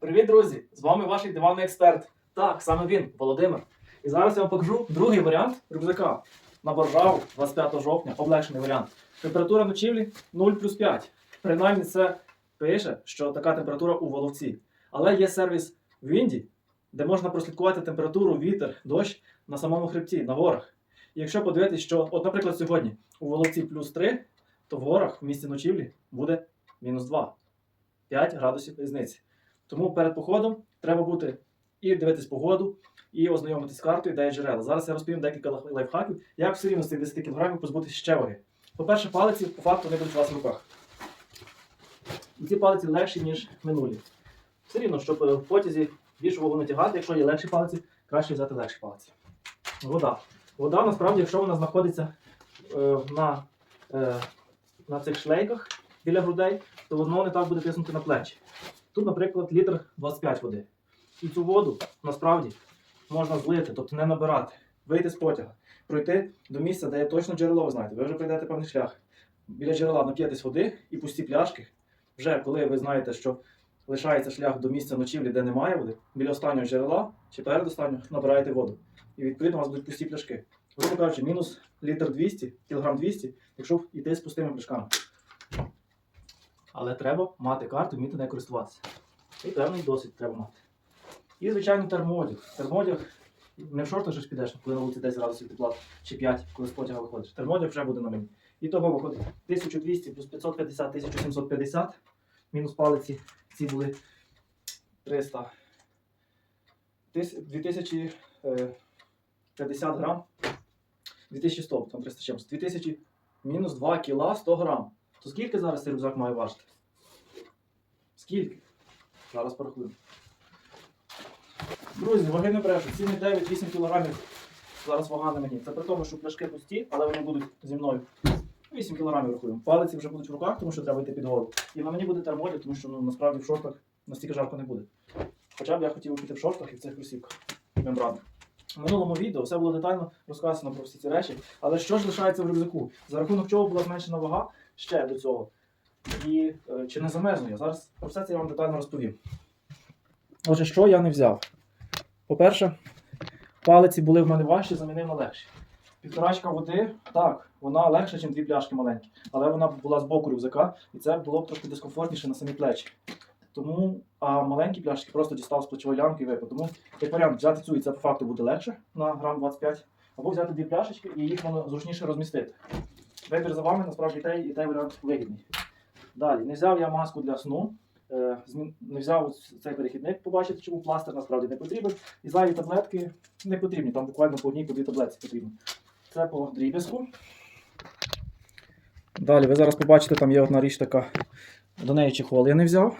Привіт, друзі! З вами ваш диванний експерт. Так, саме він, Володимир. І зараз я вам покажу другий варіант рюкзака. На Боржаву 25 жовтня, облегшений варіант. Температура ночівлі 0 плюс 5. Принаймні це пише, що така температура у Воловці. Але є сервіс в Інді, де можна прослідкувати температуру, вітер, дощ на самому хребті, на горах. І якщо подивитись, що, от, наприклад, сьогодні у Воловці плюс 3, то в горах в місті ночівлі буде мінус 2. 5 градусів різниці. Тому перед походом треба бути і дивитись погоду, і ознайомитись з картою, де є джерела. Зараз я розповім декілька лайфхаків, як все рівно з цих 10 кг позбутися ще ваги. По-перше, палиці по факту не будуть у вас в руках. І ці палиці легші, ніж минулі. Все рівно, щоб е, в потязі більшу вагу натягати, якщо є легші палиці, краще взяти легші палиці. Вода. Вода, насправді, якщо вона знаходиться е, на, е, на цих шлейках біля грудей, то воно не так буде тиснути на плечі. Тут, наприклад, літр 25 води. І цю воду насправді можна злити, тобто не набирати, вийти з потяга, пройти до місця, де є точно джерело, ви знаєте, ви вже пройдете певний шлях. Біля джерела нап'єтесь води і пусті пляшки. Вже коли ви знаєте, що лишається шлях до місця ночівлі, де немає води, біля останнього джерела чи перед останнього набираєте воду. І відповідно у вас будуть пусті пляшки. Грубо кажучи, мінус літр 200, кілограм 200, якщо йти з пустими пляшками. Але треба мати карту, вміти нею користуватися. І певний досвід треба мати. І, звичайно, термоодяг. Термоодяг не в шортах ж підеш, коли на вулиці 10 градусів тепла чи 5, коли з потяга виходиш. Термоодяг вже буде на мені. І того виходить 1200 плюс 550, 1750. Мінус палиці ці були 300. 2050 грам. 2100, там 300 чимось. 2000 мінус 2 кіла 100 грам. То скільки зараз цей рюкзак має важити? Скільки? Зараз порахуємо. Друзі, ваги не брешу. 7,9-8 кілограмів. Зараз вага на мені. Це при тому, що пляшки пусті, але вони будуть зі мною. 8 кілограмів рахуємо. Палиці вже будуть в руках, тому що треба йти під гору. І на мені буде термоді, тому що ну, насправді в шортах настільки жарко не буде. Хоча б я хотів піти в шортах і в цих кросівках мембранних. В минулому відео все було детально розказано про всі ці речі. Але що ж лишається в рюкзаку? За рахунок чого була зменшена вага ще до цього. І е, чи не замерзну я? Зараз про все це я вам детально розповім. Отже, що я не взяв? По-перше, палиці були в мене важчі, замінив на легші. Півторачка води, так, вона легша, ніж дві пляшки маленькі, але вона була з боку рюкзака, і це було б трошки дискомфортніше на самі плечі. Тому а маленькі пляшки просто дістав з плечової лямки і випив. Тому як варіант взяти цю і це по факту буде легше на грам 25, або взяти дві пляшечки і їх воно зручніше розмістити. Вибір за вами, насправді той і той варіант вигідний. Далі, не взяв я маску для сну. е, Не взяв цей перехідник, побачити, чому пластир насправді не потрібен. І зайві таблетки не потрібні, там буквально по одній по дві таблетці потрібно. Це по дріб'язку. Далі, ви зараз побачите, там є одна річ така. До неї чехол я не взяв.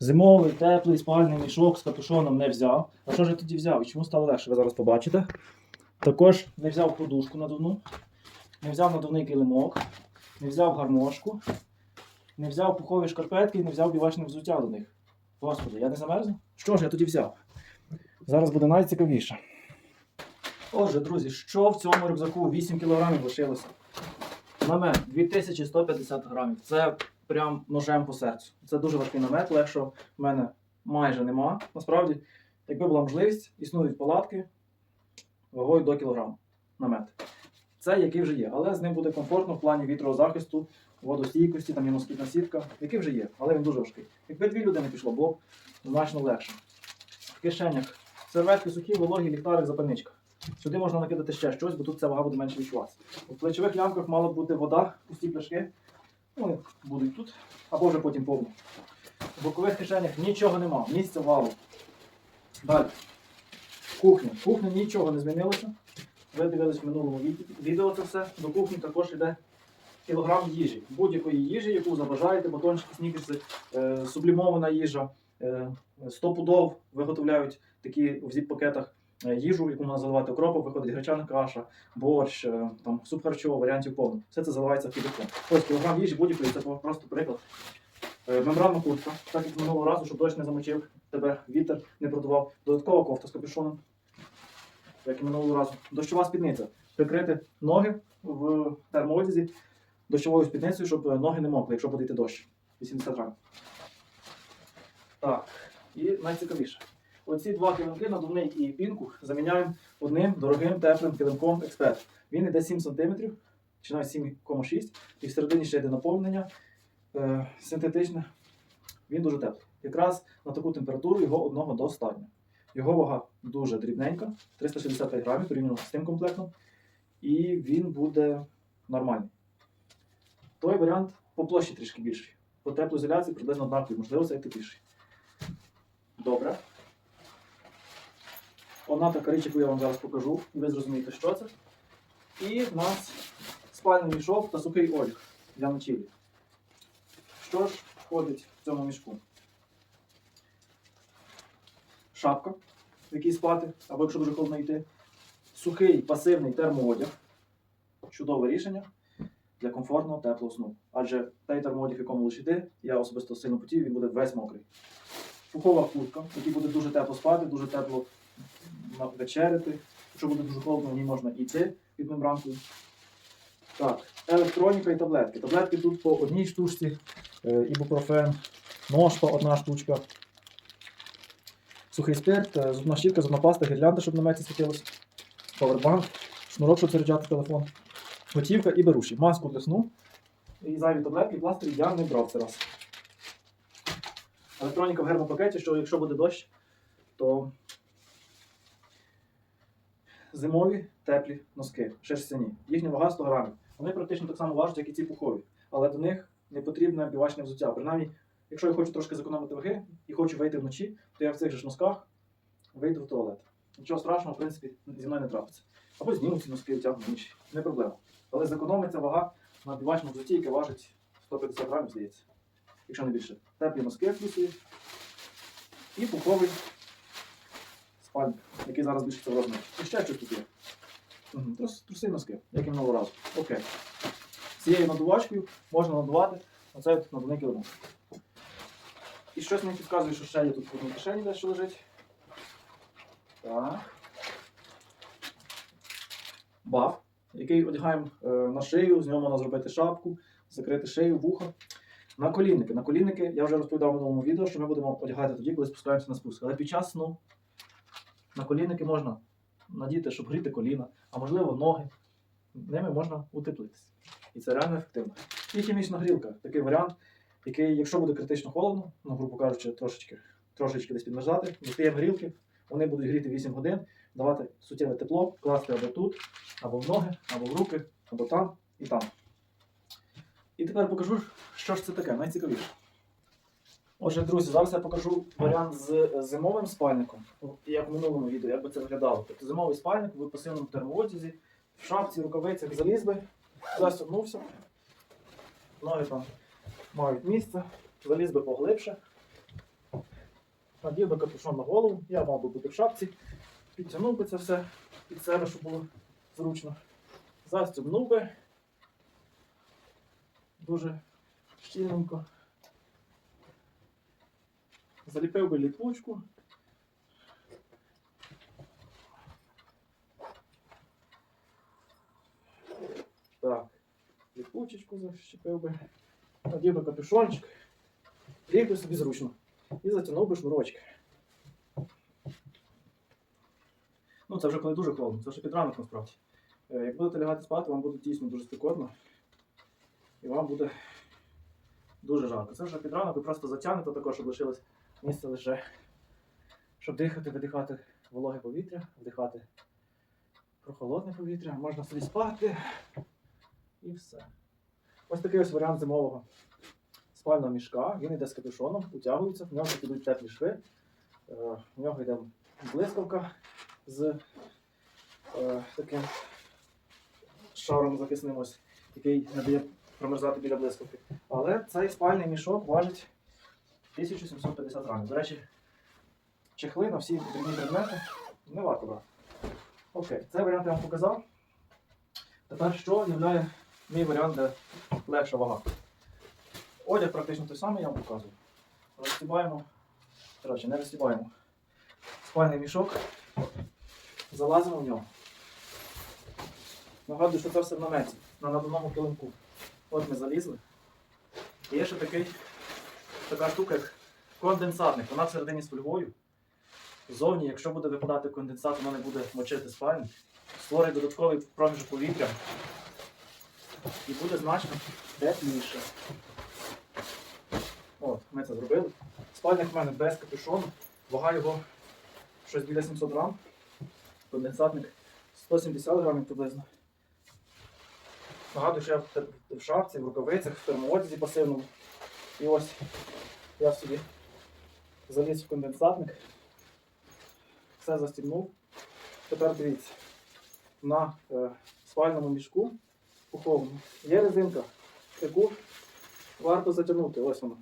Зимовий, теплий, спальний мішок з капюшоном не взяв. А що ж я тоді взяв? І чому стало легше, ви зараз побачите. Також не взяв подушку надувну, не взяв надувний килимок, не взяв гармошку, не взяв пухові шкарпетки і не взяв бівачне взуття до них. Господи, я не замерзну? Що ж я тоді взяв? Зараз буде найцікавіше. Отже, друзі, що в цьому рюкзаку 8 кг лишилося? Намет 2150 грамів. Це прям ножем по серцю. Це дуже важкий намет, легшого в мене майже нема. Насправді, якби була можливість, існують палатки вагою до кілограму намет. Це який вже є, але з ним буде комфортно в плані вітрозахисту, водостійкості, там є москітна сітка, який вже є, але він дуже важкий. Якби дві людини пішло, було б значно легше. В кишенях серветки сухі, вологі, ліхтарик, запальничка. Сюди можна накидати ще щось, бо тут ця вага буде менше відчуватися. У плечових лямках мала б бути вода, пусті пляшки. Вони будуть тут, або вже потім повні. В бокових кишенях нічого нема, місця валу. Далі. Кухня. Кухня нічого не змінилося. Ви дивились в минулому відео це все. До кухні також йде кілограм їжі. Будь-якої їжі, яку забажаєте, батончики, снікерси, е, сублімована їжа. Е, стопудов виготовляють такі в зіп-пакетах е, їжу, яку можна заливати окропом, виходить гречана каша, борщ, е, там, суп харчово, варіантів повно. Все це заливається в кипятком. Ось кілограм їжі будь-якої, це просто приклад. Е, Мембранна куртка, так як минулого разу, щоб дощ не замочив, тебе вітер не продував. Додаткова кофта з капюшоном, як і минулого разу. Дощова спідниця. Прикрити ноги в термоодязі дощовою спідницею, щоб е, ноги не мокли, якщо буде дощ. 80 грам. Так, І найцікавіше. Оці два килимки, надувний і пінку, заміняємо одним дорогим теплим килимком експерт. Він йде 7 см, чи навіть 7,6 і всередині ще йде наповнення е, синтетичне. Він дуже теплий. Якраз на таку температуру його одного достатньо. Його вага дуже дрібненька, 365 грамів порівняно з тим комплектом. І він буде нормальний. Той варіант по площі трішки більший. По теплоізоляції приблизно однаковий, можливо, цей тепліший. Добре. Одна така річ, яку я вам зараз покажу, і ви зрозумієте, що це. І в нас спальний мішок та сухий одяг для ночівлі. Що ж входить в цьому мішку? Шапка, в якій спати, або якщо дуже холодно йти. Сухий пасивний термоодяг. Чудове рішення для комфортного теплого сну. Адже той термоодяг, в якому лишити, я особисто сильно потію, він буде весь мокрий. Пухова куртка, в якій буде дуже тепло спати, дуже тепло вечеряти. Якщо буде дуже холодно, в ній можна йти під мембранкою. Так, електроніка і таблетки. Таблетки тут по одній штучці, е, ібупрофен, ножпа одна штучка, сухий спирт, е, зубна щітка, зубна паста, гірлянда, щоб на меті світилось, павербанк, шнурок, щоб заряджати телефон, готівка і беруші. Маску для сну. І зайві таблетки, пластирі я не брав це раз. Електроніка в гермопакеті, що якщо буде дощ, то зимові теплі носки, шерстяні. Їхня вага 100 грамів. Вони практично так само важать, як і ці пухові. Але до них не потрібне бівачне взуття. Принаймні, якщо я хочу трошки зекономити ваги і хочу вийти вночі, то я в цих же носках вийду в туалет. Нічого страшного, в принципі, зі мною не трапиться. Або зніму ці носки, втягну інші. Не проблема. Але зекономиться вага на бівачному взутті, яке важить 150 грамів, здається. Якщо не більше. Теплі носки плюсові. І пуховий спальник, який зараз більше це розмір. І ще щось тут є. Трус, труси носки, як і минулого разу. Окей. Цією надувачкою можна надувати оцей надувний килимок. І щось мені підказує, що ще є тут в одній кишені дещо лежить. Так. Баф, який одягаємо е, на шию, з нього можна зробити шапку, закрити шию, вуха. На колінники. На колінники я вже розповідав в минулому відео, що ми будемо одягати тоді, коли спускаємося на спуск. Але під час сну на колінники можна надіти, щоб гріти коліна, а можливо ноги. Ними можна утеплитися. І це реально ефективно. І хімічна грілка такий варіант, який, якщо буде критично холодно, ну, грубо кажучи, трошечки, трошечки десь підмерзати, достаємо грілки, вони будуть гріти 8 годин, давати суттєве тепло, класти або тут, або в ноги, або в руки, або там і там. І тепер покажу, що ж це таке, найцікавіше. Отже, друзі, зараз я покажу варіант з зимовим спальником, як в минулому відео, як би це виглядало. Тобто зимовий спальник в пасивному термоодязі, в шапці, рукавицях заліз би, застягнувся, ноги там мають місце, заліз би поглибше, надів би капюшон на голову, я мав би бути в шапці, підтягнув би це все під себе, щоб було зручно. Застібнув би дуже щільненько. Заліпив би ліпучку. Так, ліпучечку защепив би. Надів би капюшончик. Ліг би собі зручно. І затягнув би шнурочки. Ну, це вже коли дуже холодно, це вже під ранок насправді. Е, Як будете лягати спати, вам буде дійсно дуже спекотно. І вам буде дуже жарко. Це вже під ранок, ви просто затягнете також, щоб лишилось місце лише, щоб дихати, видихати вологе повітря, вдихати прохолодне повітря, можна собі спати і все. Ось такий ось варіант зимового спального мішка. Він йде з капюшоном, утягується, в нього підуть теплі шви, е, в нього йде блискавка з е, таким шаром захисним, ось, який не дає промерзати біля блискавки. Але цей спальний мішок важить 1750 грамів. До речі, чехли на всі дрібні предмети не варто брати. Окей, цей варіант я вам показав. Тепер що є мій варіант, де легша вага. Одяг практично той самий, я вам показую. Розстібаємо, коротше, не розстібаємо. Спальний мішок, залазимо в нього. Нагадую, що це все в наметі, на надувному килимку. От ми залізли. І є ще такий, така штука, як Конденсатник, вона всередині з фольгою. Ззовні, якщо буде випадати конденсат, вона не буде мочити спальник. Створить додатковий проміжок повітря. І буде значно тепліше. От, ми це зробили. Спальник в мене без капюшону. Вага його щось біля 700 грам. Конденсатник 170 грамів приблизно. Нагадую, що я в в шапці, в рукавицях, в термоодязі пасивному. І ось я собі заліз в конденсатник, все застібнув. Тепер дивіться, на е, спальному мішку пуховому є резинка, яку варто затягнути. Ось вона.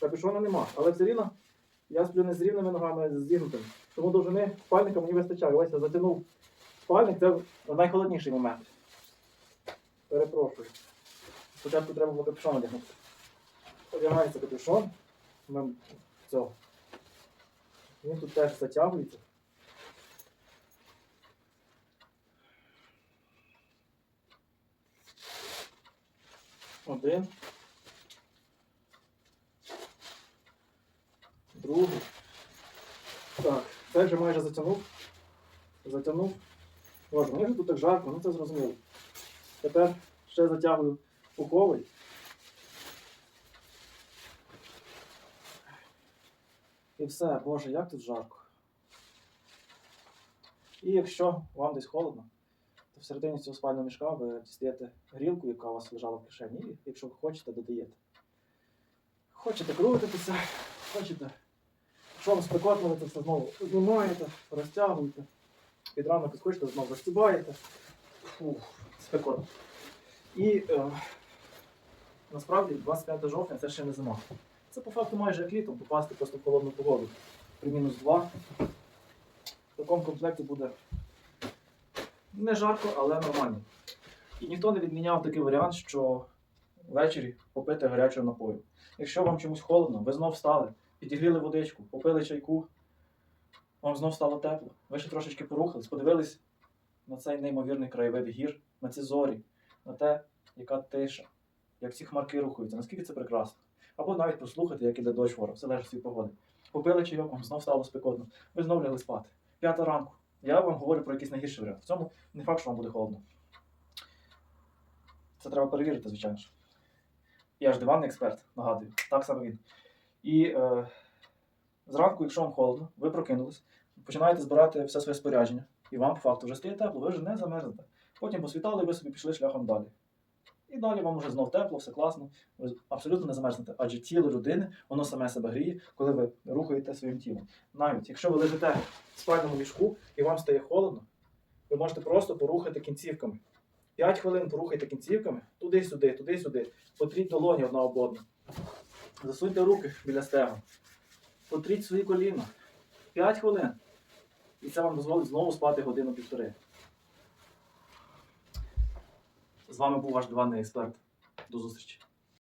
Капюшона нема, але все рівно я сплю не з рівними ногами, з зігнутими. Тому довжини спальника мені вистачає. Ось я затягнув спальник, це найхолодніший момент. Перепрошую. Спочатку треба було капюшон одягнути. Одягається капюшон. Він тут теж затягується. Один. Другий. Так, це вже майже затягнув. Затягнув. От, мені ж тут так жарко, ну це зрозуміло. Тепер ще затягую пуховий. І все, Боже, як тут жарко. І якщо вам десь холодно, то всередині цього спального мішка ви дістаєте грілку, яка у вас лежала в кишені, і якщо ви хочете, додаєте. Хочете крутитися, хочете. Якщо вам спекотно, ви це все знову знімаєте, розтягуєте. Під ранок хочете, знову розстібаєте. Фух, спекотно. І е, насправді 25 жовтня це ще не зима. Це по факту майже як літом попасти просто в холодну погоду. При мінус 2. В такому комплекті буде не жарко, але нормально. І ніхто не відміняв такий варіант, що ввечері попити гарячого напою. Якщо вам чомусь холодно, ви знов встали, підігріли водичку, попили чайку, вам знов стало тепло. Ви ще трошечки порухались, подивились на цей неймовірний краєвид гір, на ці зорі, на те, яка тиша, як ці хмарки рухаються, наскільки це прекрасно. Або навіть послухати, як іде дощ ворог, все залежить від погоди. Попили чайок, вам знов стало спекотно. Ви знов лягли спати. П'ята ранку. Я вам говорю про якийсь найгірший варіант. В цьому не факт, що вам буде холодно. Це треба перевірити, звичайно ж. Я ж диванний експерт, нагадую, так само він. І е, зранку, якщо вам холодно, ви прокинулись, починаєте збирати все своє спорядження, і вам по факту вже стає тепло, ви вже не замерзнете. Потім посвітали, і ви собі пішли шляхом далі. І далі вам вже знов тепло, все класно, ви абсолютно не замерзнете. Адже тіло людини, воно саме себе гріє, коли ви рухаєте своїм тілом. Навіть якщо ви лежите в спальному мішку і вам стає холодно, ви можете просто порухати кінцівками. 5 хвилин порухайте кінцівками, туди-сюди, туди-сюди. Потріть долоні одна об одну. Засуньте руки біля стегон. Потріть свої коліна. 5 хвилин. І це вам дозволить знову спати годину-півтори. З вами був ваш диванний експерт. До зустрічі.